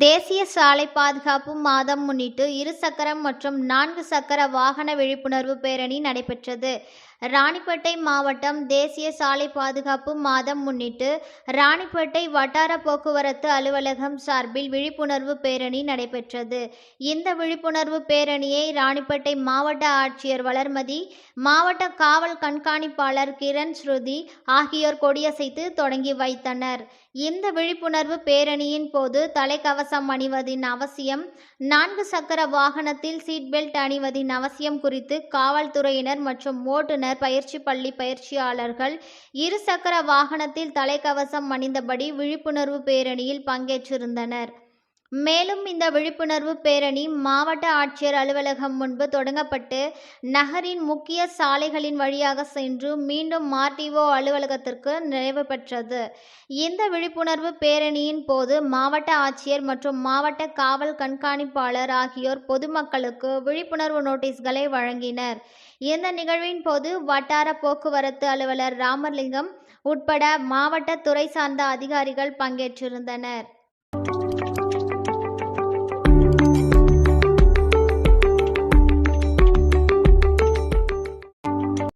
தேசிய சாலை பாதுகாப்பு மாதம் முன்னிட்டு இரு சக்கரம் மற்றும் நான்கு சக்கர வாகன விழிப்புணர்வு பேரணி நடைபெற்றது. ராணிப்பேட்டை மாவட்டம் தேசிய சாலை பாதுகாப்பு மாதம் முன்னிட்டு ராணிப்பேட்டை வட்டார போக்குவரத்து அலுவலகம் சார்பில் விழிப்புணர்வு பேரணி நடைபெற்றது. இந்த விழிப்புணர்வு பேரணியை ராணிப்பேட்டை மாவட்ட ஆட்சியர் வளர்மதி மாவட்ட காவல் கண்காணிப்பாளர் கிரண் ஸ்ருதி ஆகியோர் கொடியசைத்து தொடங்கி வைத்தனர். இந்த விழிப்புணர்வு பேரணியின் போது தலைக்கவசம் அணிவதின் அவசியம் நான்கு சக்கர வாகனத்தில் சீட் பெல்ட் அணிவதின் அவசியம் குறித்து காவல்துறையினர் மற்றும் ஓட்டுநர் பயிற்சி பள்ளி பயிற்சியாளர்கள் இருசக்கர வாகனத்தில் தலைக்கவசம் அணிந்தபடி விழிப்புணர்வு பேரணியில் பங்கேற்றிருந்தனர். மேலும் இந்த விழிப்புணர்வு பேரணி மாவட்ட ஆட்சியர் அலுவலகம் முன்பு தொடங்கப்பட்டு நகரின் முக்கிய சாலைகளின் வழியாக சென்று மீண்டும் மார்டிஓ அலுவலகத்திற்கு நிறைவு பெற்றது. இந்த விழிப்புணர்வு பேரணியின் போது மாவட்ட ஆட்சியர் மற்றும் மாவட்ட காவல் கண்காணிப்பாளர் ஆகியோர் பொதுமக்களுக்கு விழிப்புணர்வு நோட்டீஸ்களை வழங்கினர். இந்த நிகழ்வின் போது வட்டார போக்குவரத்து அலுவலர் ராமலிங்கம் உட்பட மாவட்ட துறை சார்ந்த அதிகாரிகள் பங்கேற்றிருந்தனர்.